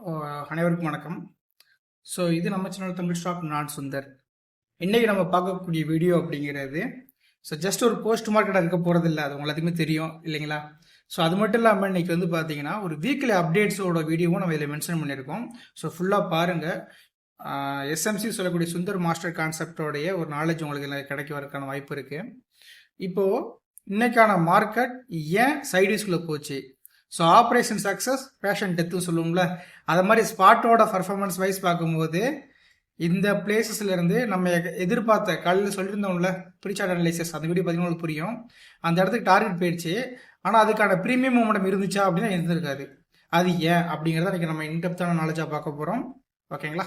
அனைவருக்கும் வணக்கம். ஸோ இது நம்ம சேனல் தமிழ் ஸ்டாக் நான் சுந்தர். இன்றைக்கி நம்ம பார்க்கக்கூடிய வீடியோ அப்படிங்கிறது ஸோ ஜஸ்ட் ஒரு போஸ்ட் மார்க்கெட்டாக இருக்க போகிறது இல்லை அது எல்லாத்துக்குமே தெரியும் இல்லைங்களா? ஸோ அது மட்டும் இல்லாமல் இன்றைக்கி வந்து பார்த்தீங்கன்னா ஒரு வீக்லி அப்டேட்ஸோட வீடியோவும் நம்ம இதில் மென்ஷன் பண்ணியிருக்கோம். ஸோ ஃபுல்லாக பாருங்கள் எஸ்எம்சி சொல்லக்கூடிய சுந்தர் மாஸ்டர் கான்செப்டோடைய ஒரு நாலேஜ் உங்களுக்கு கிடைக்க வரக்கான வாய்ப்பு இருக்குது இப்போது இன்னைக்கான மார்க்கெட் ஏன் சைடிஸ்குள்ளே போச்சு? ஸோ ஆப்ரேஷன் சக்ஸஸ் பேஷன் டெத்துன்னு சொல்லுவோம்ல அதை மாதிரி ஸ்பாட்டோட பர்ஃபார்மன்ஸ் வைஸ் பார்க்கும்போது இந்த பிளேசஸ்ல இருந்து நம்ம எ- எதிர்பார்த்த காலையில் சொல்லியிருந்தோம்ல ப்ரீசார்ட் அனலைசஸ் அந்த வீடியோ பார்த்தீங்கன்னா உங்களுக்கு புரியும். அந்த இடத்துக்கு டார்கெட் போயிடுச்சு. ஆனால் அதுக்கான ப்ரீமியம் மூமெண்ட் இருந்துச்சா அப்படின்னா இருந்திருக்காது. அது ஏன் அப்படிங்கிறத இன்னைக்கு நம்ம இன்டெப்த்தான நாலேஜாக பார்க்க போகிறோம் ஓகேங்களா?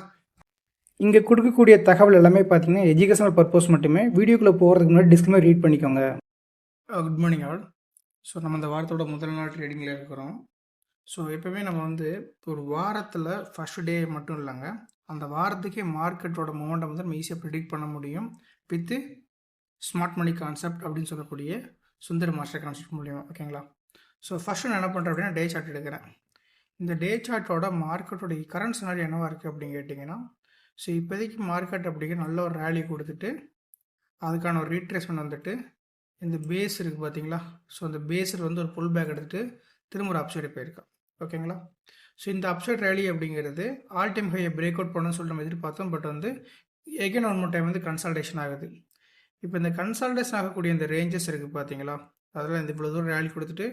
இங்கே கொடுக்கக்கூடிய தகவல் எல்லாமே பார்த்தீங்கன்னா எஜுகேஷனல் பர்பஸ் மட்டுமே. வீடியோக்குள்ளே போகிறதுக்கு முன்னாடி டிஸ்கிளைமர் ரீட் பண்ணிக்கோங்க. குட் மார்னிங் ஆல் ஸோ நம்ம இந்த வாரத்தோட முதல் நாள் ட்ரேடிங்கில் இருக்கிறோம். ஸோ எப்பவுமே நம்ம வந்து ஒரு வாரத்தில் ஃபஸ்ட் டே மட்டும் இல்லைங்க. அந்த வாரத்துக்கே மார்க்கெட்டோட மூமெண்ட்டை வந்து நம்ம ஈஸியாக ப்ரிடிக்ட் பண்ண முடியும். வித்து ஸ்மார்ட் மணி கான்செப்ட் அப்படின்னு சொல்லக்கூடிய சுந்தர் மாஸ்டர் கான்செப்ட் மூலியமாக ஓகேங்களா ஸோ ஃபஸ்ட்டு நான் என்ன பண்ணுறேன் அப்படின்னா டே சார்ட் எடுக்கிறேன். இந்த டே சார்ட்டோட மார்க்கெட்டோட கரண்ட் சினாரி என்னவா இருக்குது அப்படின்னு கேட்டிங்கன்னா ஸோ இப்போதைக்கு மார்க்கெட் அப்படிங்கிற நல்ல ஒரு ரேலி கொடுத்துட்டு அதுக்கான ஒரு ரீட்ரேஸ்மெண்ட் வந்துட்டு இந்த பேஸ் இருக்குது பார்த்தீங்களா ஸோ அந்த பேஸில் வந்து ஒரு புல் பேக் எடுத்துகிட்டு திரும்ப ஒரு அப்சைடு போயிருக்கான். ஓகேங்களா ஸோ இந்த அப்சைட் ரேலி அப்படிங்கிறது ஆல் டைம் ஹையை பிரேக் அவுட் பண்ணணும்னு சொல்லி நம்ம எதிர்பார்த்தோம். பட் வந்து எகைன் ஒன் மோர் டைம் வந்து கன்சல்டேஷன் ஆகுது. இப்போ இந்த கன்சல்டேஷன் ஆகக்கூடிய இந்த ரேஞ்சஸ் இருக்குது பார்த்தீங்களா அதில் இந்த இவ்வளோ தூரம் ரேலி கொடுத்துட்டு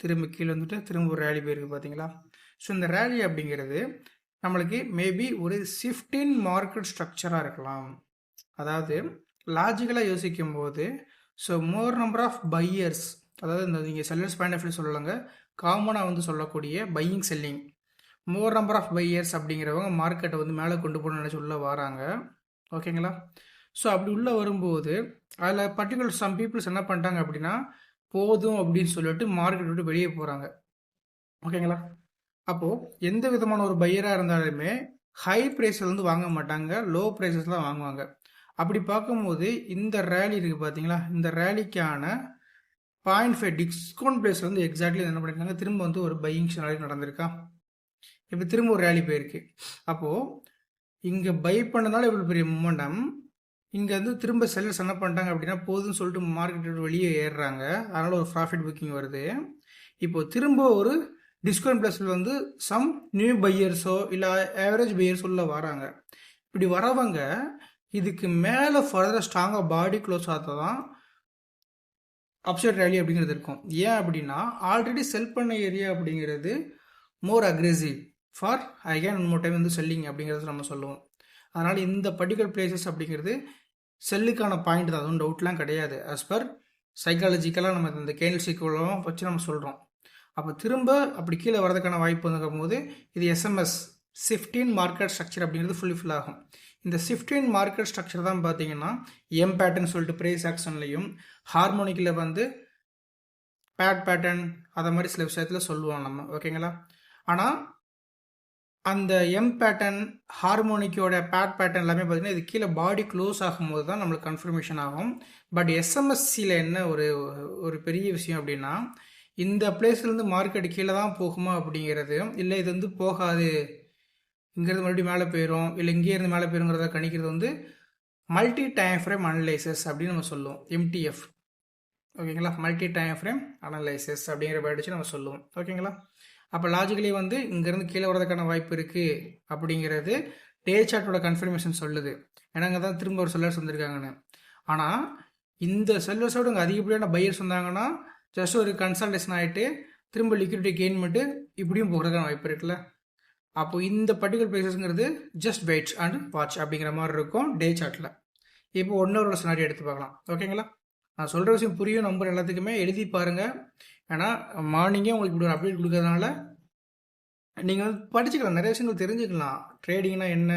திரும்ப கீழே வந்துட்டு திரும்ப ஒரு ரேலி போயிருக்கு பார்த்தீங்களா ஸோ இந்த ரேலி அப்படிங்கிறது நம்மளுக்கு மேபி ஒரு ஷிஃப்டின் மார்க்கெட் ஸ்ட்ரக்சராக இருக்கலாம். அதாவது லாஜிக்கலாக யோசிக்கும் போது so more number of buyers அதாவது இந்த நீங்கள் செல்லர்ஸ் பாயிண்ட் ஆஃப் வியூ காமனாக வந்து சொல்லக்கூடிய buying selling more number of buyers அப்படிங்கிறவங்க மார்க்கெட்டை வந்து மேலே கொண்டு போகணும்னு நினச்சி உள்ளே வராங்க. ஓகேங்களா? ஸோ அப்படி உள்ளே வரும்போது அதில் பர்டிகுலர் சம் பீப்புள்ஸ் என்ன பண்ணிட்டாங்க அப்படின்னா போதும் அப்படின்னு சொல்லிட்டு மார்க்கெட் விட்டு வெளியே போகிறாங்க ஓகேங்களா? அப்போது எந்த விதமான ஒரு பையராக இருந்தாலுமே ஹை ப்ரைஸில் வந்து வாங்க மாட்டாங்க லோ ப்ரைஸஸ் தான் வாங்குவாங்க. அப்படி பார்க்கும்போது இந்த ரேலி இருக்குது பார்த்தீங்களா? இந்த ரேலிக்கான பாயிண்ட் ஃபைவ் டிஸ்கவுண்ட் ப்ரைஸ் வந்து எக்ஸாக்ட்லி என்ன பண்ணியிருக்காங்க திரும்ப வந்து ஒரு பையிங் ரேலி நடந்திருக்கா? இப்போ திரும்ப ஒரு ரேலி போயிருக்கு. அப்போது இங்கே பை பண்ணனால இவ்வளோ பெரிய மூமெண்டம் இங்கே வந்து திரும்ப செல்லர்ஸ் என்ன பண்ணிட்டாங்க அப்படின்னா போதும்னு சொல்லிட்டு மார்க்கெட் வெளியே ஏறுறாங்க. அதனால் ஒரு ப்ராஃபிட் புக்கிங் வருது. இப்போது திரும்ப ஒரு டிஸ்கவுண்ட் ப்ளஸில் வந்து சம் நியூ பையர்ஸோ இல்லை ஆவரேஜ் பையர்ஸோ உள்ள வராங்க. இப்படி வரவங்க இதுக்கு மேலே ஃபர்தர் ஸ்ட்ராங்காக பாடி க்ளோஸ் ஆகிறது தான் அப்சைட் ரேலி அப்படிங்கிறது இருக்கும். ஏன் அப்படின்னா ஆல்ரெடி செல் பண்ண ஏரியா அப்படிங்கிறது more aggressive for I can one more time வந்து செல்லிங் அப்படிங்கிறது நம்ம சொல்லுவோம். அதனால் இந்த பர்டிகுலர் பிளேசஸ் அப்படிங்கிறது செல்லுக்கான பாயிண்ட் தான். அதுவும் டவுட்லாம் கிடையாது. அஸ் பர் சைக்காலஜிக்கலாக நம்ம இந்த கேண்டில் சீக்கிரம் வச்சு நம்ம சொல்கிறோம் அப்போ திரும்ப அப்படி கீழே வரதுக்கான வாய்ப்பு வந்துக்கும் போது இது எஸ்எம்எஸ் ஷிஃப்டின் மார்க்கெட் ஸ்ட்ரக்சர் அப்படிங்கிறது ஃபுல்லி ஃபில் ஆகும். இந்த ஷிஃப்டின் மார்க்கெட் ஸ்ட்ரக்சர் தான் பார்த்தீங்கன்னா எம் பேட்டர்ன் சொல்லிட்டு ப்ரைஸ் ஆக்ஷன்லையும் ஹார்மோனிக்கில் வந்து பேட் பேட்டர்ன் அதை மாதிரி சில விஷயத்தில் சொல்லுவோம் நம்ம ஓகேங்களா ஆனால் அந்த எம் பேட்டர்ன் ஹார்மோனிக்கோட பேட் பேட்டர்ன் எல்லாமே பார்த்தீங்கன்னா இது கீழே பாடி க்ளோஸ் ஆகும்போது தான் நம்மளுக்கு கன்ஃபர்மேஷன் ஆகும். பட் எஸ்எம்எஸ்சியில் என்ன ஒரு ஒரு பெரிய விஷயம் அப்படின்னா இந்த பிளேஸ்லேருந்து மார்க்கெட் கீழே தான் போகுமா அப்படிங்கிறது இல்லை இது வந்து போகாது இங்கேருந்து மறுபடியும் மேலே போயிடும் இல்லை இங்கேருந்து மேலே போயிருங்கிறத கணிக்கிறது வந்து மல்டி டைம் ஃப்ரேம் அனலைசஸ் அப்படின்னு நம்ம சொல்லுவோம். எம்டிஎஃப் ஓகேங்களா மல்டி டைம் ஃப்ரேம் அனலைசஸ் அப்படிங்கிற வேர்டு நம்ம சொல்லுவோம். ஓகேங்களா அப்போ லாஜிக்கலி வந்து இங்கேருந்து கீழே வரதுக்கான வாய்ப்பு இருக்குது அப்படிங்கிறது டே சார்ட்டோட கன்ஃபர்மேஷன் சொல்லுது. ஏன்னா அங்கே தான் திரும்ப ஒரு செல்லர்ஸ் வந்திருக்காங்கன்னு. ஆனால் இந்த செல்லர்ஸோட இங்கே அதிகப்படியான பையர்ஸ் வந்தாங்கன்னா ஜஸ்ட் ஒரு கன்சல்டேஷன் ஆகிட்டு திரும்ப லிக்விடிட்டி கெயின் பண்ணிட்டு இப்படியும் போகிறதுக்கான வாய்ப்பு இருக்குல்ல? அப்போ இந்த பர்டிகுலர் பிளேசஸ்ங்கிறது ஜஸ்ட் வெயிட் அண்ட் வாட்ச் அப்படிங்கிற மாதிரி இருக்கும் டே சார்ட்டில் இப்போ ஒன்னொரு சினாரி எடுத்து பார்க்கலாம். ஓகேங்களா நான் சொல்கிற விஷயம் புரியும் நம்பர் எல்லாத்துக்குமே எழுதி பாருங்கள் ஏன்னா மார்னிங்கே உங்களுக்கு இப்படி ஒரு அப்டேட் கொடுக்கறதுனால நீங்கள் வந்து படிச்சுக்கலாம். நிறைய விஷயங்கள் தெரிஞ்சுக்கலாம். ட்ரேடிங்னா என்ன?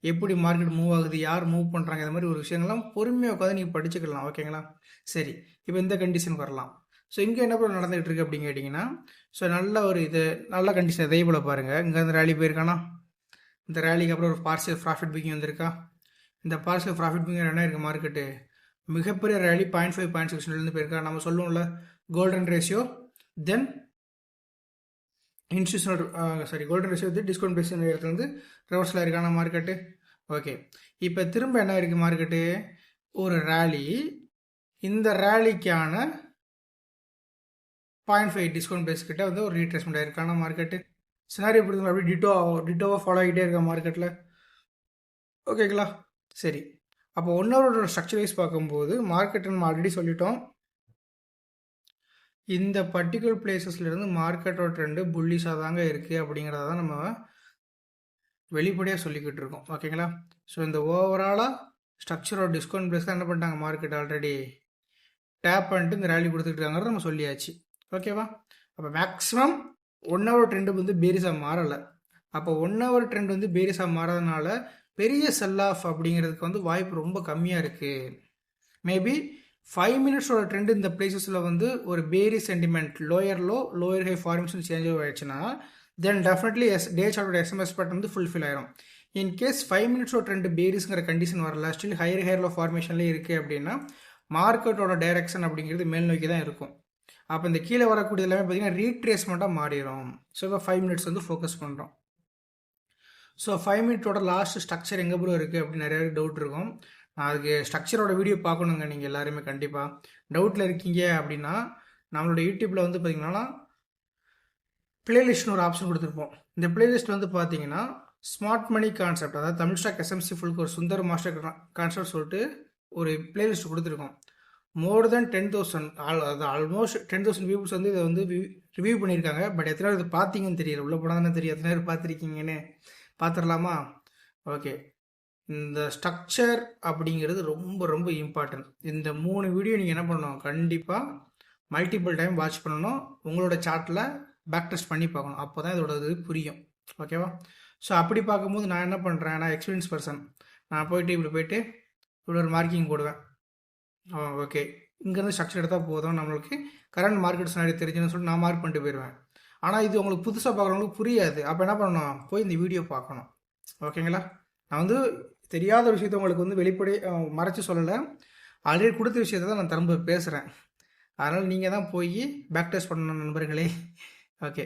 எப்படி மார்க்கெட் மூவ் ஆகுது? யார் மூவ் பண்ணுறாங்க இந்த மாதிரி ஒரு விஷயங்கள்லாம் பொறுமையாக உட்காந்து நீங்கள் படிச்சுக்கலாம். ஓகேங்களா சரி. இப்போ இந்த கண்டிஷன் வரலாம். ஸோ இங்கே என்ன போல நடந்துகிட்டு இருக்கு அப்படின்னு கேட்டிங்கன்னா ஸோ நல்ல ஒரு இது நல்ல கண்டிஷன் இதே போல் பாருங்கள் இங்கே அந்த ரேலி போயிருக்கானா? இந்த ரேலிக்கு அப்புறம் ஒரு பார்சல் ப்ராஃபிட் புக்கிங் வந்திருக்கா? இந்த பார்சல் ப்ராஃபிட் புக்கிங் என்ன இருக்குது மார்க்கெட்டு மிகப்பெரிய ரேலி பாயிண்ட் ஃபைவ் பாயிண்ட் சிக்ஸ்லேருந்து போயிருக்கா? நம்ம சொல்லுவோம்ல golden ratio then institutional sorry golden ratio வந்து டிஸ்கவுண்ட் பேஸ் இடத்துலேருந்து வந்து ரிவர்ஸில் இருக்கான மார்க்கெட்டு ஓகே இப்போ திரும்ப என்ன இருக்குது மார்க்கெட்டு ஒரு ரேலி இந்த ரேலிக்கான பாயிண்ட் ஃபைவ் டிஸ்கவுண்ட் பேஸ் கிட்ட வந்து ஒரு ரீட்ரேஸ்மெண்ட் ஆயிருக்கான மார்க்கெட்டு சினாரி எப்படி அப்படி அப்படியே டிட்டோ டிட்டோவாக ஃபாலோ ஆகிட்டே இருக்கா மார்க்கெட்டில் ஓகேங்களா சரி. அப்போ ஒன்னோட ஸ்ட்ரக்சர் வைஸ் பார்க்கும்போது மார்க்கெட் நம்ம ஆல்ரெடி சொல்லிட்டோம். இந்த பர்டிகுலர் பிளேசஸ்லேருந்து மார்க்கெட்டோட ட்ரெண்டு புல்லிஷாக தாங்க இருக்குது அப்படிங்கிறத தான் நம்ம வெளிப்படையாக சொல்லிக்கிட்டு இருக்கோம். ஓகேங்களா ஸோ இந்த ஓவராலாக ஸ்ட்ரக்சரோட டிஸ்கவுண்ட் பிளேஸ் தான் என்ன பண்ணிட்டாங்க மார்க்கெட் ஆல்ரெடி டேப் பண்ணிட்டு இந்த ரேலி கொடுத்துட்டு இருக்காங்கிறத நம்ம சொல்லியாச்சு. ஓகேவா அப்போ மேக்ஸிமம் ஒன் ஹவர் ட்ரெண்டு வந்து பேரிஸாக மாறலை. அப்போ ஒன் ஹவர் ட்ரெண்ட் வந்து பேரிஸாக மாறதுனால பெரிய செல் ஆஃப் அப்படிங்கிறதுக்கு வந்து வாய்ப்பு ரொம்ப கம்மியாக இருக்குது மேபி ஃபைவ் மினிட்ஸோட ட்ரெண்ட் இந்த பிளேசஸில் வந்து ஒரு பேரி sentiment lower low lower high formation change ஆயிடுச்சுன்னா தென் டெஃபினெட்லி எஸ் டே சார்ட்டோட எஸ்எம்எஸ் பட் வந்து ஃபுல்ஃபில் ஆயிரும். இன் கேஸ் ஃபைவ் மினிட்ஸோட ட்ரெண்ட் பேரிஸுங்கிற கண்டிஷன் வரல ஸ்டில் ஹையர் ஹையரில் ஃபார்மேஷன்லேயே இருக்குது அப்படின்னா மார்க்கெட்டோட டைரக்ஷன் அப்படிங்கிறது மேல் நோக்கி தான் இருக்கும். அப்போ இந்த கீழே வரக்கூடிய எல்லாமே பார்த்தீங்கன்னா ரீட்ரேஸ்மெண்ட்டாக மாறிடும். ஸோ இப்போ ஃபைவ் மினிட்ஸ் வந்து ஃபோக்கஸ் பண்ணுறோம் ஸோ ஃபைவ் மினிட்டோட லாஸ்ட் ஸ்ட்ரக்சர் எங்கே ப்ரோ இருக்குது அப்படின்னு நிறைய டவுட் இருக்கும். நான் அதுக்கு ஸ்ட்ரக்சரோட வீடியோ பார்க்கணுங்க நீங்கள் எல்லாருமே கண்டிப்பாக டவுட்டில் இருக்கீங்க அப்படின்னா நம்மளோட யூடியூப்பில் வந்து பார்த்தீங்கன்னா பிளேலிஸ்ட்னு ஒரு ஆப்ஷன் கொடுத்துருப்போம். இந்த பிளேலிஸ்ட் வந்து பார்த்தீங்கன்னா ஸ்மார்ட் மணி கான்செப்ட் அதாவது தமிழ் ஸ்டாக் எஸ்எம்சி ஃபுல் ஒரு சுந்தர் மாஸ்டர் கான்செப்ட் சொல்லிட்டு ஒரு பிளேலிஸ்ட் கொடுத்துருக்கோம். More then ten thousand all அது ஆல்மோஸ்ட் டென் தௌசண்ட் பீப்புள்ஸ் வந்து இதை வந்து ரிவ்யூ பண்ணியிருக்காங்க. பட் எத்தனை பேர் இது பார்த்தீங்கன்னு தெரியல. உள்ளே போனால் தானே தெரியும்? எத்தனை பேர் பார்த்துருக்கீங்கன்னு. பார்த்துடலாமா? ஓகே இந்த ஸ்ட்ரக்சர் அப்படிங்கிறது ரொம்ப ரொம்ப இம்பார்ட்டன்ட் இந்த மூணு வீடியோ நீங்கள் என்ன பண்ணணும்? கண்டிப்பாக மல்டிபிள் டைம் வாட்ச் பண்ணணும். உங்களோட சார்ட்டில் பேக் டெஸ்ட் பண்ணி பார்க்கணும். அப்போ தான் இதோட இது புரியும். ஓகேவா ஸோ அப்படி பார்க்கும்போது நான் என்ன பண்ணுறேன் நான் எக்ஸ்பீரியன்ஸ் பர்சன் நான் போயிட்டு இப்படி போயிட்டு இப்படி ஒரு மார்க்கிங் போடுவேன். ஓகே இங்கேருந்து ஸ்ட்ரக்சர் எடுத்தால் போதும். நம்மளுக்கு கரண்ட் மார்க்கெட் சொன்னாடி தெரிஞ்சுன்னு சொல்லிட்டு நான் மார்க் பண்ணிட்டு போயிடுவேன் ஆனால் இது உங்களுக்கு புதுசாக பார்க்குறவங்களுக்கு புரியாது. அப்போ என்ன பண்ணணும்? போய் இந்த வீடியோ பார்க்கணும். ஓகேங்களா நான் வந்து தெரியாத விஷயத்த உங்களுக்கு வந்து வெளிப்படை மறைச்சி சொல்லலை. ஆல்ரெடி கொடுத்த விஷயத்த தான் நான் திரும்ப பேசுகிறேன் அதனால் நீங்கள் தான் போய் பேக் டெஸ்ட் பண்ணணும் நண்பர்களே. ஓகே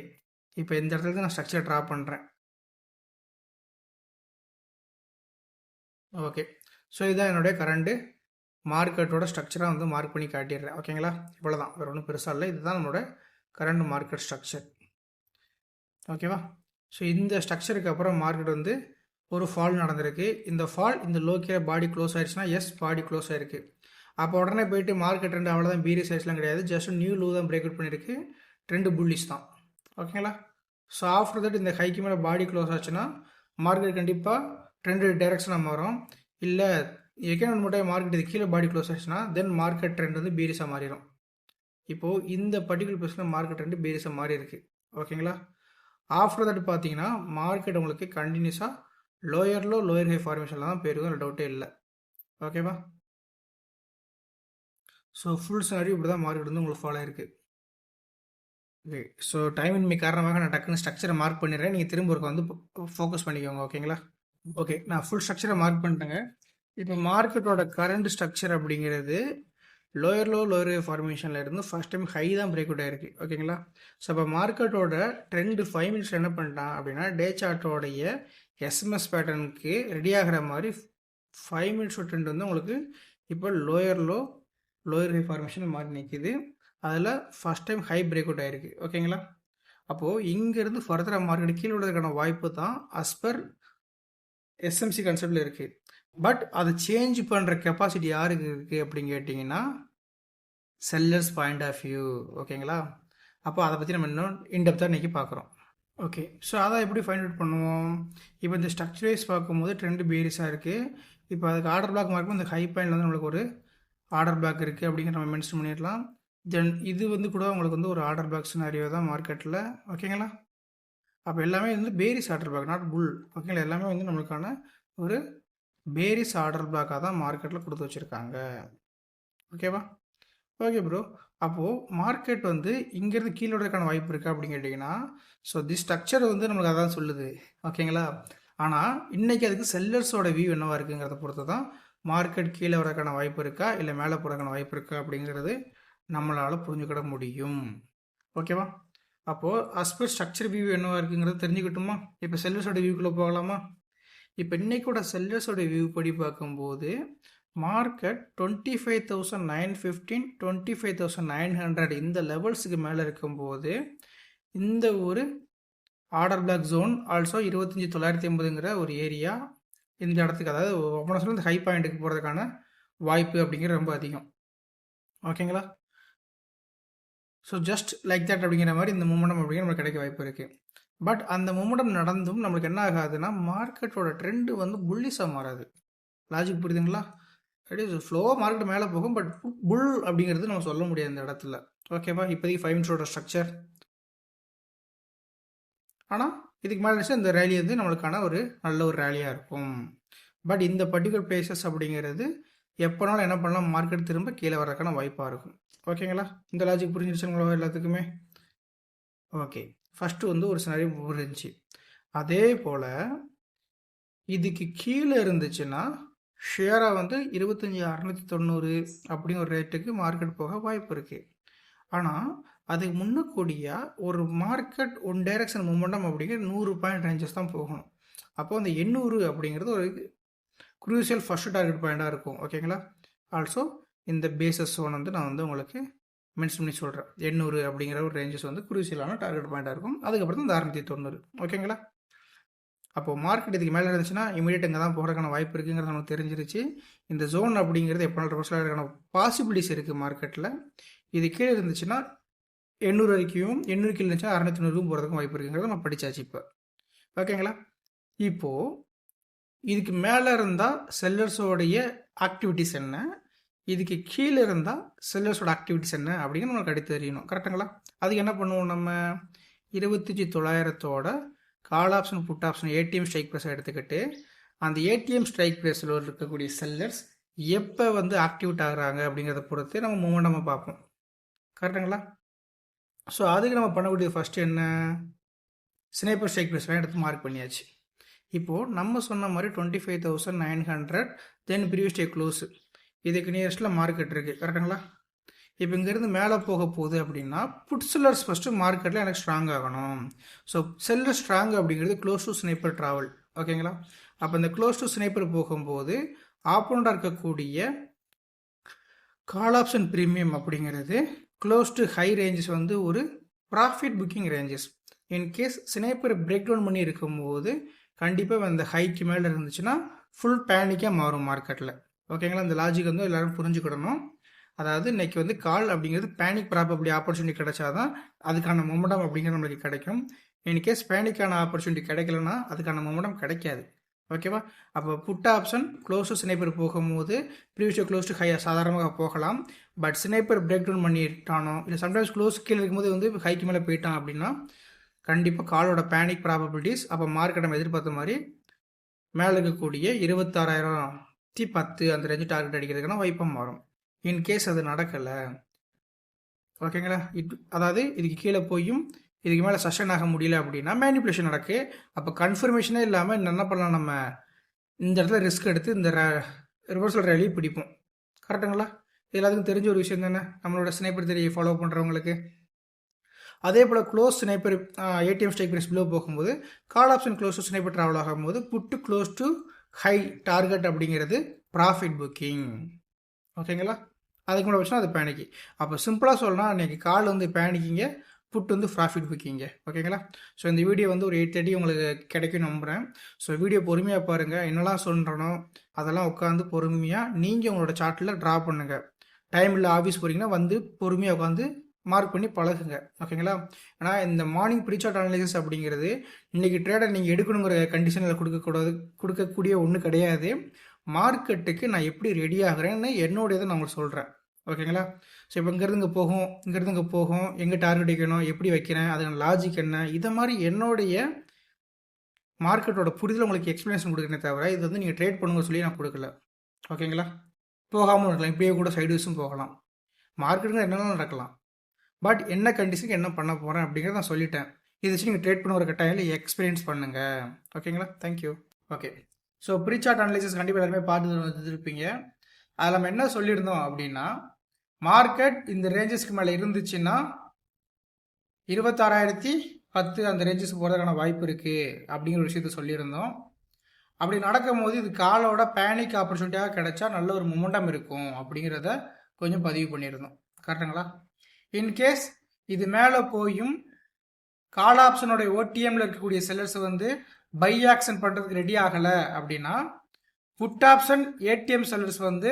இப்போ இந்த இடத்துல நான் ஸ்ட்ரக்சர் ட்ரா பண்ணுறேன் ஓகே ஸோ இதுதான் என்னுடைய கரண்ட்டு மார்க்கெட்டோட ஸ்ட்ரக்சராக வந்து மார்க் பண்ணி காட்டிடுறேன். ஓகேங்களா இவ்வளோ தான் வேறு ஒன்றும் பெருசாக இல்லை. இதுதான் நம்மளோட கரண்ட் மார்க்கெட் ஸ்ட்ரக்சர் ஓகேவா ஸோ இந்த ஸ்ட்ரக்சருக்கு அப்புறம் மார்க்கெட் வந்து ஒரு ஃபால் நடந்திருக்கு. இந்த ஃபால் இந்த லோக்கே பாடி க்ளோஸ் ஆயிடுச்சுன்னா எஸ் பாடி க்ளோஸ் ஆயிருக்கு. அப்போ உடனே போயிட்டு மார்க்கெட் ரெண்டு அவ்வளோதான் பீரியஸ் ஆயிடுச்சுலாம் கிடையாது. ஜஸ்ட் நியூ லூ தான் பிரேக் அவுட் பண்ணியிருக்கு. ட்ரெண்டு புல்லிஸ் தான். ஓகேங்களா ஸோ ஆஃப்டர் தட் இந்த ஹைக்கு மேலே பாடி க்ளோஸ் ஆச்சுன்னா மார்க்கெட் கண்டிப்பாக ட்ரெண்டு டைரக்ஷனாக மாறும். இல்லை எக்கனாமி மட்டும் மார்க்கெட் இது கீழே பாடி க்ளோஸ் ஆச்சுன்னா தென் மார்க்கெட் ட்ரெண்ட் வந்து பீரிஸாக மாறிடும் இப்போது இந்த பர்டிகுலர் பிளேஸில் மார்க்கெட் ட்ரெண்டு பீரிஸாக மாறி இருக்குது ஓகேங்களா ஆஃப்டர் தட் பார்த்தீங்கன்னா மார்க்கெட் உங்களுக்கு கண்டினியூஸாக லோயர்லோ லோயர் ஹை ஃபார்மேஷனில் தான் போயிருக்கும் டவுட்டே இல்லை. ஓகேவா ஸோ ஃபுல் சாரி இப்படி தான் மார்க்கெட் வந்து உங்களுக்கு ஃபாலோ இருக்குது ஓகே ஸோ டைம் இன்மை காரணமாக நான் டக்குன்னு ஸ்ட்ரக்சரை மார்க் பண்ணிடுறேன். நீங்கள் திரும்ப ஒருக்க வந்து ஃபோக்கஸ் பண்ணிக்கோங்க. ஓகேங்களா ஓகே நான் ஃபுல் ஸ்ட்ரக்சரை மார்க் பண்ணிட்டேங்க. இப்போ மார்க்கெட்டோட கரண்ட் ஸ்ட்ரக்சர் அப்படிங்கிறது லோயர் லோ லோயர் ஃபார்மேஷனில் இருந்து ஃபஸ்ட் டைம் ஹை தான் பிரேக் அவுட் ஆயிருக்கு. ஓகேங்களா? ஸோ இப்போ மார்க்கெட்டோட ட்ரெண்டு ஃபைவ் மினிட்ஸ் என்ன பண்ணிட்டான் அப்படின்னா டே சார்ட்டோடைய எஸ்எம்எஸ் பேட்டர்னுக்கு ரெடி ஆகிற மாதிரி ஃபைவ் மினிட்ஸ் ட்ரெண்ட் வந்து உங்களுக்கு இப்போ லோயர் லோ லோயர் ஃபார்மேஷன் மாறி நிற்கிது அதில் first time high break out ஆயிருக்கு. ஓகேங்களா? அப்போது இங்கேருந்து ஃபர்தராக மார்க்கெட் கீழே விடுறதுக்கான வாய்ப்பு தான் அஸ்பர் எஸ்எம்சி கன்செப்டில் இருக்குது பட் அதை சேஞ்ச் பண்ணுற கெப்பாசிட்டி யாருக்கு இருக்குது அப்படின்னு கேட்டிங்கன்னா செல்லர்ஸ் பாயிண்ட் ஆஃப் வியூ ஓகேங்களா அப்போ அதை பற்றி நம்ம இன்னும் இன்டெப்த்தாக இன்றைக்கி பார்க்குறோம். ஓகே ஸோ அதை எப்படி ஃபைண்ட் அவுட் பண்ணுவோம்? இப்போ இந்த ஸ்ட்ரக்சரைஸ் பார்க்கும்போது ட்ரெண்டு பேரிஸாக இருக்குது இப்போ அதுக்கு ஆர்டர் பிளாக் மார்க்கும் இந்த ஹை பாயிண்டில் வந்து நம்மளுக்கு ஒரு ஆர்டர் பிளாக் இருக்குது அப்படிங்கிற நம்ம மென்ஷன் பண்ணிடலாம். தென் இது வந்து கூட உங்களுக்கு வந்து ஒரு ஆர்டர் பிளாக் சினாரியோ தான் மார்க்கெட்டில் ஓகேங்களா அப்போ எல்லாமே வந்து bearish order block not bull ஓகேங்களா எல்லாமே வந்து நம்மளுக்கான ஒரு பேரிஸ் ஆர்டர் பிளாக்காக தான் மார்க்கெட்டில் கொடுத்து வச்சுருக்காங்க. ஓகேவா ஓகே ப்ரோ அப்போது மார்க்கெட் வந்து இங்கேருந்து கீழே விடுறதுக்கான வாய்ப்பு இருக்கா அப்படின்னு கேட்டிங்கன்னா ஸோ தி ஸ்ட்ரக்சர் வந்து நம்மளுக்கு அதான் சொல்லுது. ஓகேங்களா ஆனால் இன்றைக்கி அதுக்கு செல்லர்ஸோட வியூ என்னவாக இருக்குங்கிறத பொறுத்து தான் மார்க்கெட் கீழே வரதுக்கான வாய்ப்பு இருக்கா இல்லை மேலே போகிறதுக்கான வாய்ப்பு இருக்கா அப்படிங்கிறது நம்மளால் புரிஞ்சுக்கிட முடியும். ஓகேவா அப்போது அஸ்பர் ஸ்ட்ரக்சர் வியூ என்னவா இருக்குங்கிறத தெரிஞ்சுக்கிட்டுமா? இப்போ செல்லர்ஸோட வியூக்குள்ளே போகலாமா? இப்போ இன்னைக்கூட செல்லர்ஸோட வியூ படி பார்க்கும்போது market twenty five thousand nine fifteen twenty five thousand nine hundred இந்த லெவல்ஸுக்கு மேலே இருக்கும்போது இந்த ஒரு ஆர்டர் பிளாக் ஜோன் ஆல்சோ இருபத்தஞ்சி தொள்ளாயிரத்தி ஐம்பதுங்கிற ஒரு ஏரியா இந்த இடத்துக்கு அதாவது ஒப்பனை சொல்ல இந்த ஹை பாயிண்ட்டுக்கு போகிறதுக்கான வாய்ப்பு அப்படிங்கிறது ரொம்ப அதிகம். ஓகேங்களா ஸோ ஜஸ்ட் லைக் தட் அப்படிங்கிற மாதிரி இந்த மூமெண்டம் அப்படிங்கிற நமக்கு கிடைக்க வாய்ப்பு இருக்குது பட் அந்த மூமெண்டம் நடந்தும் நம்மளுக்கு என்ன ஆகாதுன்னா மார்க்கெட்டோட ட்ரெண்டு வந்து புல்லிஸாக மாறாது. லாஜிக் புரியுதுங்களா? அப்படியே ஃப்ளோ மார்க்கெட் மேலே போகும் பட் புல் அப்படிங்கிறது நம்ம சொல்ல முடியாது இந்த இடத்துல. ஓகேவா இப்போதைக்கு ஃபைவ் மினிட்ஸோட ஸ்ட்ரக்சர் ஆனால் இதுக்கு மேலே இருந்துச்சு இந்த ரேலி வந்து நம்மளுக்கான ஒரு நல்ல ஒரு ரேலியாக இருக்கும். பட் இந்த பர்டிகுலர் பிளேசஸ் அப்படிங்கிறது எப்போனாலும் என்ன பண்ணலாம் மார்க்கெட் திரும்ப கீழே வர்றதுக்கான வாய்ப்பாக இருக்கும். ஓகேங்களா இந்த லாஜிக் புரிஞ்சிருச்சுங்களா எல்லாத்துக்குமே? ஓகே ஃபஸ்ட்டு வந்து ஒரு சினாரி இருந்துச்சு அதே போல் இதுக்கு கீழே இருந்துச்சுன்னா ஷேராக வந்து இருபத்தஞ்சி அறநூற்றி தொண்ணூறு அப்படிங்கிற ஒரு ரேட்டுக்கு மார்க்கெட் போக வாய்ப்பு இருக்குது ஆனால் அதுக்கு முன்னக்கூடியாக ஒரு மார்க்கெட் ஒன் டைரக்ஷன் மூமெண்டம் அப்படிங்கிற நூறு பாயிண்ட் ரேஞ்சஸ் தான் போகணும். அப்போ அந்த எண்ணூறு அப்படிங்கிறது ஒரு குரூசியல் ஃபஸ்ட்டு டார்கெட் பாயிண்ட்டாக இருக்கும். ஓகேங்களா ஆல்சோ இந்த பேசஸ் ஒன் வந்து நான் வந்து உங்களுக்கு மென்ஷன் பண்ணி சொல்கிறேன் எண்ணூறு அப்படிங்கிற ஒரு ரேஞ்சஸ் வந்து குரூசியலான டார்கெட் பாயிண்ட்டாக இருக்கும். அதுக்கப்புறம் தான் இந்த அறுநூத்தி தொண்ணூறு ஓகேங்களா அப்போது மார்க்கெட் இதுக்கு மேலே இருந்துச்சுன்னா இமீடியட் இங்கே தான் போகிறதுக்கான வாய்ப்பு இருக்குங்கிறது நமக்கு தெரிஞ்சிருச்சு. இந்த ஜோன் அப்படிங்கிறது எப்போ ரிவர்ஸில் இருக்கிற பாசிபிலிட்டிஸ் இருக்குது மார்க்கெட்டில் இது கீழே இருந்துச்சுன்னா எண்ணூறு வரைக்கும் எண்ணூறு கீழே இருந்துச்சுன்னா அறநூத்தி நூறுக்கும் போகிறதுக்கும் வாய்ப்பு இருக்குங்கிறத நம்ம படித்தாச்சு இப்போ. ஓகேங்களா இப்போது இதுக்கு மேலே இருந்தால் செல்லர்ஸோடைய ஆக்டிவிட்டிஸ் என்ன? இதுக்கு கீழே இருந்தால் செல்லர்ஸோட ஆக்டிவிட்டிஸ் என்ன அப்படிங்கிற நமக்கு அடுத்து தெரியணும். கரெக்டுங்களா அதுக்கு என்ன பண்ணுவோம் நம்ம? இருபத்தஞ்சி தொள்ளாயிரத்தோட call option put option ATM strike price எடுத்துக்கிட்டு அந்த ஏடிஎம் ஸ்ட்ரைக் ப்ரைஸில் இருக்கக்கூடிய செல்லர்ஸ் எப்போ வந்து ஆக்டிவேட் ஆகுறாங்க அப்படிங்கிறத பொறுத்து நம்ம மூமெண்ட் நம்ம பார்ப்போம். கரெக்டுங்களா ஸோ அதுக்கு நம்ம பண்ணக்கூடியது ஃபஸ்ட்டு என்ன? ஸ்னேப்பர் ஸ்ட்ரைக் ப்ரைஸ்லாம் எடுத்து மார்க் பண்ணியாச்சு. இப்போது நம்ம சொன்ன மாதிரி twenty five thousand nine hundred then previous day close இதுக்கு நியரஸ்ட்டில் மார்க்கெட் இருக்குது கரெக்டுங்களா இப்போ இங்கேருந்து மேலே போக போகுது அப்படின்னா புட் செல்லர்ஸ் ஃபஸ்ட்டு மார்க்கெட்டில் எனக்கு ஸ்ட்ராங் ஆகணும். ஸோ செல்லர் ஸ்ட்ராங் அப்படிங்கிறது க்ளோஸ் டு ஸ்னைப்பர் ட்ராவல் ஓகேங்களா அப்போ இந்த க்ளோஸ் டு ஸ்னைப்பர் போகும்போது ஆப்போனண்டாக இருக்கக்கூடிய கால் ஆப்ஷன் ப்ரீமியம் அப்படிங்கிறது க்ளோஸ் டு ஹை ரேஞ்சஸ் வந்து ஒரு profit booking ranges in case sniper break down பண்ணி இருக்கும்போது கண்டிப்பாக அந்த ஹைக்கு மேலே இருந்துச்சுன்னா ஃபுல் பேனிக்காக மாறும் மார்க்கெட்டில் ஓகேங்களா? இந்த லாஜிக் வந்து எல்லோரும் புரிஞ்சுக்கிடணும். அதாவது இன்னைக்கு வந்து கால் அப்படிங்கிறது பேனிக் ப்ராபபிளி ஆப்பர்ச்சுனிட்டி கிடைச்சாதான் அதுக்கான மொமெண்டம் அப்படிங்கிறது நம்மளுக்கு கிடைக்கும். இன்கேஸ் பேனிக்கான ஆப்பர்ச்சுனிட்டி கிடைக்கலன்னா அதுக்கான மொமெண்டம் கிடைக்காது. ஓகேவா அப்போ put option close to sniper போகும்போது ப்ரீவியஸ் க்ளோஸ் டு ஹை சாதாரணமாக போகலாம். பட் ஸ்னைப்பர் பிரேக் டவுன் பண்ணிட்டானோ இல்லை சம்டைம்ஸ் க்ளோஸ் கீழே இருக்கும்போது வந்து ஹைக்கு மேலே போயிட்டான் அப்படின்னா கண்டிப்பாக காலோட பேனிக் ப்ராபபிலிட்டிஸ் அப்போ மார்க்கெட் நம்ம எதிர்பார்த்த மாதிரி மேலே இருக்கக்கூடிய இருபத்தாறாயிரம் இருபத்தாறாயிரத்தி பத்து அந்த ரேஞ்சு டார்கெட் அடிக்கிறதுக்கான வாய்ப்பாக மாறும் இன்கேஸ் அது நடக்கலை ஓகேங்களா இட் அதாவது இதுக்கு கீழே போயும் இதுக்கு மேலே சஷன் ஆக முடியல அப்படின்னா மேனிப்புலேஷன் நடக்கு. அப்போ கன்ஃபர்மேஷனே இல்லாமல் என்ன பண்ணலாம் நம்ம? இந்த இடத்துல ரிஸ்க் எடுத்து இந்த ரிவர்சல் ரேலியை பிடிப்போம். கரெக்டுங்களா இது எல்லாத்துக்கும் தெரிஞ்ச ஒரு விஷயம் தானே? நம்மளோட ஸ்னைப்பர் தெரிய ஃபாலோ பண்ணுறவங்களுக்கு அதே போல் close sniper ATM strike price below போகும்போது call option close to sniper travel ஆகும்போது put close to high target அப்படிங்கிறது ப்ராஃபிட் புக்கிங் ஓகேங்களா அதுக்கு முன்னாடி வச்சுனா அது பேனிக்கு அப்போ சிம்பிளாக சொல்லலாம் இன்றைக்கி கால் வந்து பேனிக்கிங்க புட் வந்து ப்ராஃபிட் புக்கிங்க ஓகேங்களா ஸோ இந்த வீடியோ வந்து ஒரு எயிட் தேர்ட்டி உங்களுக்கு கிடைக்கும் நம்புகிறேன் ஸோ வீடியோ பொறுமையாக பாருங்கள் என்னெல்லாம் சொல்கிறனோ அதெல்லாம் உட்காந்து பொறுமையாக நீங்கள் உங்களோட சார்ட்டில் ட்ரா பண்ணுங்கள் டைம் இல்லை ஆஃபீஸ் போகிறீங்கன்னா வந்து பொறுமையாக உட்காந்து மார்க் பண்ணி பழகுங்க. ஓகேங்களா ஏன்னா இந்த மார்னிங் ப்ரீசார்ட் அனலைசிஸ் அப்படிங்கிறது இன்றைக்கி ட்ரேடர் நீங்கள் எடுக்கணுங்கிற கண்டிஷனில் கொடுக்கக்கூடாது கொடுக்கக்கூடிய ஒன்று கிடையாது. மார்க்கெட்டுக்கு நான் எப்படி ரெடி ஆகிறேன்னு என்னுடையதை நான் உங்களுக்கு சொல்கிறேன் ஓகேங்களா ஸோ இப்போ இங்கேருந்து இங்கே போகும் இங்கேருந்து இங்கே போகும் எங்கே டார்கெட் வைக்கணும் எப்படி வைக்கிறேன் அதுக்கான லாஜிக் என்ன இதை மாதிரி என்னுடைய மார்க்கெட்டோட புரிதல் உங்களுக்கு எக்ஸ்ப்ளனேஷன் கொடுக்குறேனே தவிர இது வந்து நீங்கள் ட்ரேட் பண்ணுங்க சொல்லி நான் கொடுக்கல. ஓகேங்களா போகாமல் இருக்கலாம் இப்படியே கூட சைடுஸும் போகலாம். மார்க்கெட்டுங்க என்னென்ன நடக்கலாம்? பட் என்ன கண்டிஷனுக்கு என்ன பண்ண போகிறேன் அப்படிங்கிறத நான் சொல்லிட்டேன். இது வச்சு நீங்கள் ட்ரேட் பண்ண ஒரு கட்டாயம் எக்ஸ்பீரியன்ஸ் பண்ணுங்கள் ஓகேங்களா தேங்க்யூ ஓகே ஸோ ப்ரீசார்ட் அனலைசிஸ் கண்டிப்பாக எல்லாருமே பார்த்து வந்துருப்பீங்க. அதில் நம்ம என்ன சொல்லியிருந்தோம் அப்படின்னா மார்க்கெட் இந்த ரேஞ்சஸ்க்கு மேலே இருந்துச்சுன்னா இருபத்தாறாயிரத்தி பத்து அந்த ரேஞ்சஸ் போகிறதுக்கான வாய்ப்பு இருக்குது அப்படிங்கிற ஒரு விஷயத்த சொல்லியிருந்தோம். அப்படி நடக்கும்போது இது காலோட பேனிக் ஆப்பர்ச்சுனிட்டியாக கிடைச்சா நல்ல ஒரு மொமெண்டம் இருக்கும் அப்படிங்கிறத கொஞ்சம் பதிவு பண்ணியிருந்தோம். கரெக்டுங்களா இன்கேஸ் இது மேலே போயும் கால் ஆப்ஷனுடைய ஓடிஎம்ல இருக்கக்கூடிய செல்லர்ஸ் வந்து பை ஆக்ஷன் பண்ணுறதுக்கு ரெடி ஆகலை அப்படின்னா புட் ஆப்ஷன் ஏடிஎம் செல்லர்ஸ் வந்து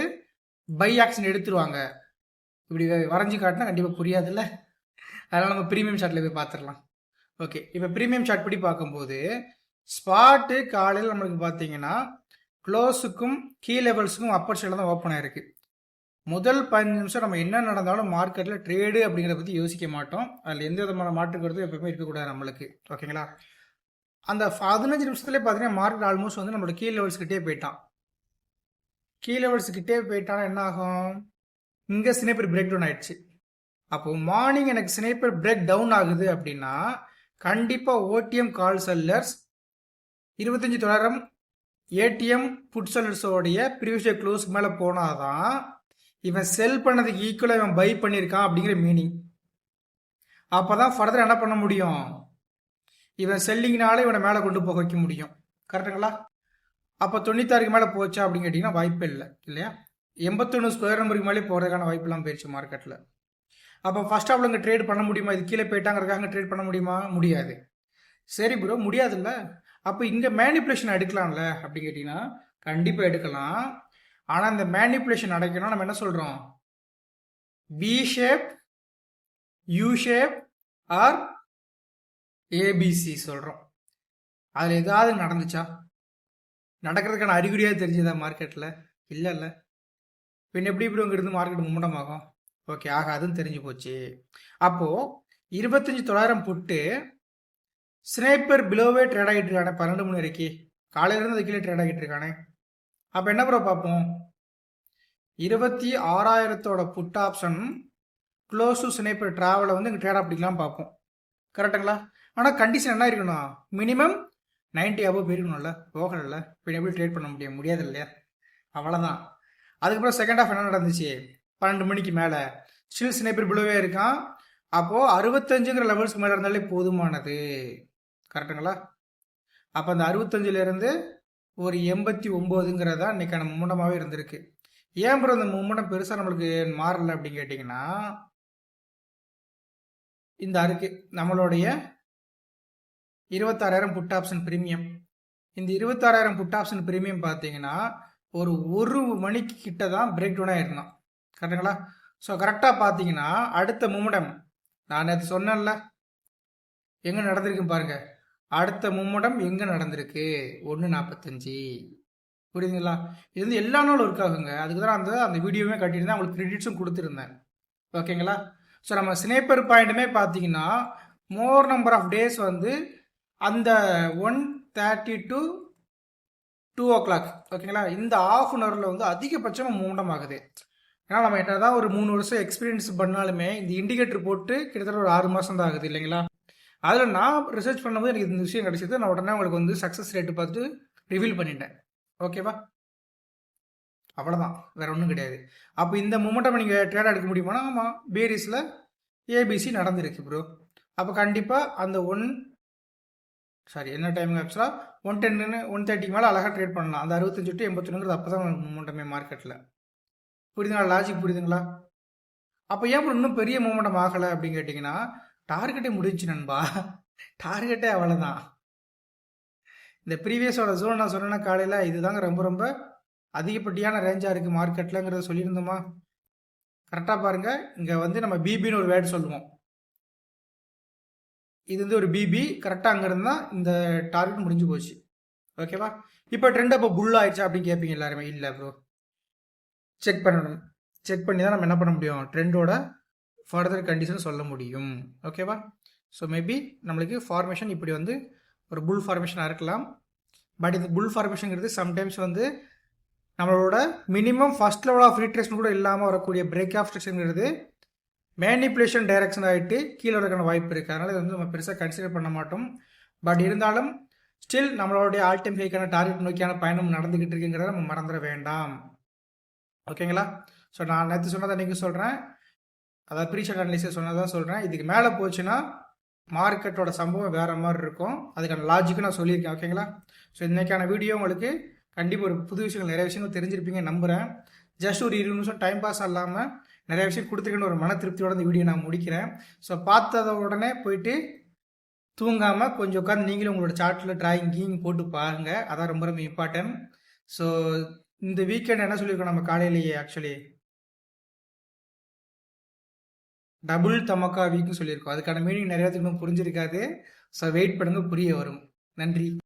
பை ஆக்ஷன் எடுத்துருவாங்க. இப்படி வரைஞ்சி காட்டினா கண்டிப்பாக புரியாதுல்ல? அதனால் நம்ம ப்ரீமியம் சார்ட்டில் போய் பார்த்துடலாம். ஓகே இப்போ ப்ரீமியம் சார்ட் படி பார்க்கும்போது ஸ்பாட்டு காலையில் நம்மளுக்கு பார்த்தீங்கன்னா க்ளோஸுக்கும் கீ லெவல்ஸுக்கும் அப்பர் சைடில் தான் ஓப்பன் ஆயிருக்கு. முதல் பதினஞ்சு நிமிஷம் நம்ம என்ன நடந்தாலும் மார்க்கெட்டில் ட்ரேடு அப்படிங்கிறத பற்றி யோசிக்க மாட்டோம். அதில் எந்த விதமான மாற்று எப்பவுமே இருக்கக்கூடாது நம்மளுக்கு. ஓகேங்களா? அந்த பதினஞ்சு நிமிஷத்துலேயே பார்த்தீங்கன்னா மார்க்கெட் ஆல்மோஸ்ட் வந்து நம்மளோட கீழ் லெவல்ஸ்கிட்டே போயிட்டான். கீழ் லெவல்ஸ்கிட்டே போயிட்டான்னா என்ன ஆகும்? இங்கே ஸ்னேப்பர் பிரேக் டவுன் ஆயிடுச்சு. அப்போ மார்னிங் எனக்கு ஸ்னேப்பர் பிரேக் டவுன் ஆகுது அப்படின்னா கண்டிப்பாக ஓடிஎம் கால் செல்லர்ஸ் இருபத்தஞ்சி தொள்ளாயிரம் ஏடிஎம் புட் செல்லர்ஸோடைய ப்ரீவியஸ் க்ளோஸ் மேலே போனாதான் இவன் செல் பண்ணதுக்கு ஈக்குவலாக இவன் பை பண்ணியிருக்கான் அப்படிங்கிற மீனிங் அப்போ தான் ஃபர்தர் என்ன பண்ண முடியும்? இவன் செல்லிங்னால இவனை மேலே கொண்டு போக வைக்க முடியும். கரெக்டுங்களா அப்போ தொண்ணூத்தாறுக்கு மேலே போச்சா அப்படின்னு கேட்டிங்கன்னா வாய்ப்பே இல்லை இல்லையா? எண்பத்தொன்று ஸ்கொயர் நம்பருக்கு மேலே போகிறதுக்கான வாய்ப்பெல்லாம் போயிடுச்சு மார்க்கெட்டில் அப்போ ஃபர்ஸ்ட் ஆஃப் இங்கே ட்ரேட் பண்ண முடியுமா? இது கீழே போயிட்டாங்கிறதுக்காக ட்ரேட் பண்ண முடியுமா? முடியாது. சரி ப்ரோ முடியாதுல்ல? அப்போ இங்கே மேனிப்புலேஷன் எடுக்கலாம்ல அப்படின்னு கேட்டிங்கன்னா கண்டிப்பாக எடுக்கலாம். ஆனால் இந்த மேனிப்புலேஷன் நடக்கணும் நம்ம என்ன சொல்கிறோம் B shape U shape or ABC சொல்கிறோம் அதில் ஏதாவது நடந்துச்சா? நடக்கிறதுக்கான அறிகுறியாக தெரிஞ்சதா மார்க்கெட்டில் இல்லை இல்லை பின் எப்படி இப்படி இருந்து மார்க்கெட் மும்முடம் ஓகே ஓகே ஆகாதுன்னு தெரிஞ்சு போச்சு. அப்போது இருபத்தஞ்சி தொள்ளாயிரம் புட்டு ஸ்னேப்பர் பிலோவே ட்ரேட் ஆகிட்டு இருக்கானே பன்னெண்டு மணி வரைக்கும் காலையிலேருந்து அது கீழே ட்ரேட் ஆகிட்டு இருக்கானே. அப்போ என்ன ப்ரோ பார்ப்போம்? இருபத்தி ஆறாயிரத்தோட put option close to sniper ட்ராவலை வந்து இங்கே ட்ரேட் அப்படிக்கலாம் பார்ப்போம். கரெக்டுங்களா ஆனால் கண்டிஷன் என்ன இருக்கணும் மினிமம் நைன்ட்டி அபவ் போயிருக்கணும்ல போகல இப்போ எப்படி ட்ரேட் பண்ண முடியும்? முடியாது இல்லையா? அவ்வளோதான் அதுக்கப்புறம் செகண்ட் ஆஃப் என்ன நடந்துச்சு? பன்னெண்டு மணிக்கு மேலே. ஸ்டில் ஸ்னேப்பர் பிளூவே இருக்கான். அப்போது அறுபத்தஞ்சுங்கிற லெவல்ஸ்க்கு மேலே இருந்தாலே போதுமானது. கரெக்டுங்களா அப்போ அந்த அறுபத்தஞ்சிலேருந்து ஒரு எண்பத்தி ஒம்போதுங்கிறதா இன்னைக்கான முன்னமாகவே இருந்திருக்கு. ஏன் ப்ரோ இந்த மும்மண்டம் பெருசாக நம்மளுக்கு மாறல அப்படின்னு கேட்டிங்கன்னா இந்த அருக்கு நம்மளுடைய இருபத்தாறாயிரம் புட் ஆப்ஷன் ப்ரீமியம் இந்த இருபத்தாறாயிரம் புட் ஆப்ஷன் ப்ரீமியம் பார்த்தீங்கன்னா ஒரு ஒரு மணிக்கு கிட்ட தான் பிரேக் டவுன் ஆயிருந்தோம் கரெக்டுங்களா ஸோ கரெக்டாக பார்த்தீங்கன்னா அடுத்த மும்முடம் நான் நேற்று சொன்னேன்ல எங்கே நடந்திருக்கு பாருங்க. அடுத்த மும்முடம் எங்கே நடந்திருக்கு? ஒன்று நாற்பத்தஞ்சு புரியுதுங்களா? இது வந்து எல்லா நாளும் இருக்காகுங்க அதுக்கு தான் அந்த அந்த வீடியோவே கட்டியிருந்தேன். அவங்களுக்கு கிரெடிட்ஸும் கொடுத்துருந்தேன். ஓகேங்களா? ஸோ நம்ம ஸ்னேப்பர் பாயிண்ட்டுமே பார்த்தீங்கன்னா மோர் நம்பர் ஆஃப் டேஸ் வந்து அந்த one thirty to two o'clock ஓகேங்களா? இந்த ஆஃப் அன் ஹவரில் வந்து அதிகபட்சமாக மூமெண்டம் ஆகுது ஏன்னா நம்ம என்ன தான் ஒரு மூணு வருஷம் எக்ஸ்பீரியன்ஸ் பண்ணாலுமே இந்த இண்டிகேட்டர் போட்டு கிட்டத்தட்ட ஒரு ஆறு மாதம் தான் ஆகுது இல்லைங்களா? அதில் நான் ரிசர்ச் பண்ணும்போது எனக்கு இந்த விஷயம் கிடைச்சது. நான் உடனே உங்களுக்கு வந்து சக்ஸஸ் ரேட்டு பார்த்து ரிவீல் பண்ணிட்டேன். ஓகேவா அவ்வளோதான் வேற ஒன்றும் கிடையாது. அப்போ இந்த மூமெண்ட்டை நீங்கள் ட்ரேட் எடுக்க முடியுமானா ஆமாம் பேரிஸில் ஏபிசி நடந்திருக்கு ப்ரோ அப்போ கண்டிப்பாக அந்த ஒன் சாரி என்ன டைம் ஆக்சுவலாக ஒன் டென்னு ஒன் தேர்ட்டிக்கு மேலே அழகாக ட்ரேட் பண்ணலாம். அந்த அறுபத்தஞ்சு டு எண்பத்தொன்னுங்கிறது அப்போ தான் மூமெண்டமே மார்க்கெட்டில் புரியுதுங்களா? லாஜிக் புரியுதுங்களா? அப்போ ஏன் இன்னும் பெரிய மூமெண்டம் ஆகலை அப்படின்னு கேட்டிங்கன்னா டார்கெட்டே முடிஞ்சு நண்பா. டார்கெட்டே அவ்வளோதான் இந்த ப்ரீவியஸோட ஜோன் நான் சொன்னேன்னா காலையில் இதுதாங்க ரொம்ப ரொம்ப அதிகப்பட்டியான ரேஞ்சாக இருக்குது மார்க்கெட்டில்ங்கிறத சொல்லியிருந்தோமா? கரெக்டாக பாருங்கள் இங்கே வந்து நம்ம பிபின்னு ஒரு வேர்டு சொல்லுவோம். இது வந்து ஒரு பிபி கரெக்டாக அங்கே இருந்தால் இந்த டார்கெட் முடிஞ்சு போச்சு. ஓகேவா இப்போ ட்ரெண்ட் அப்போ புல் ஆயிடுச்சா அப்படின்னு கேட்பீங்க எல்லாருமே. இல்லை ப்ரோ செக் பண்ணணும். செக் பண்ணி தான் நம்ம என்ன பண்ண முடியும்? ட்ரெண்டோட ஃபர்தர் கண்டிஷன் சொல்ல முடியும். ஓகேவா ஸோ மேபி நம்மளுக்கு ஃபார்மேஷன் இப்படி வந்து ஒரு புல் ஃபார்மேஷனாக இருக்கலாம். பட் இந்த புல் ஃபார்மேஷனுங்கிறது சம்டைம்ஸ் வந்து நம்மளோட minimum first level of retracement கூட இல்லாமல் வரக்கூடிய பிரேக் ஆஃப் ஸ்ட்ரக்சருங்கிறது மேனிப்புலேஷன் டைரக்ஷன் ஆகிட்டு கீழே இருக்கான வாய்ப்பு இருக்குது அதனால் இது வந்து நம்ம பெருசாக கன்சிடர் பண்ண மாட்டோம். பட் இருந்தாலும் ஸ்டில் நம்மளுடைய ஆல் டைம் ஹைக்கான டார்கெட் நோக்கியான பயணம் நடந்துக்கிட்டு இருக்குங்கிறத நம்ம மறந்துட வேண்டாம். ஓகேங்களா ஸோ நான் நேற்று சொன்னதை நீங்கள் சொல்கிறேன் அதாவது ப்ரீஷன் அனலிசிஸ் சொன்னதான் சொல்கிறேன் இதுக்கு மேலே போச்சுன்னா மார்க்கெட்டோட சம்பவம் வேறு மாதிரி இருக்கும். அதுக்கான லாஜிக்கும் நான் சொல்லியிருக்கேன் ஓகேங்களா ஸோ இன்னைக்கான வீடியோ உங்களுக்கு கண்டிப்பாக ஒரு புது விஷயங்கள் நிறைய விஷயங்கள் தெரிஞ்சிருப்பீங்க நம்புகிறேன் ஜஸ்ட் ஒரு இருபது நிமிஷம் டைம் பாஸ் இல்லாமல் நிறைய விஷயம் கொடுத்துருக்கேன்னு ஒரு மன திருப்தியோட இந்த வீடியோ நான் முடிக்கிறேன். ஸோ பார்த்தத உடனே போயிட்டு தூங்காமல் கொஞ்சம் உட்காந்து நீங்களும் உங்களோட சார்ட்டில் டிராயிங் கீங் போட்டு பாருங்கள் அதான் ரொம்ப ரொம்ப இம்பார்ட்டன்ட் ஸோ இந்த வீக்கெண்ட் என்ன சொல்லியிருக்கோம் நம்ம காலையிலேயே ஆக்சுவலி டபுள் தமக்கா வீக்னு சொல்லியிருக்கோம். அதுக்கான மீனிங் நிறைய பேருக்கு புரிஞ்சிருக்காது. ஸோ வெயிட் பண்ணுங்க புரிய வரும். நன்றி.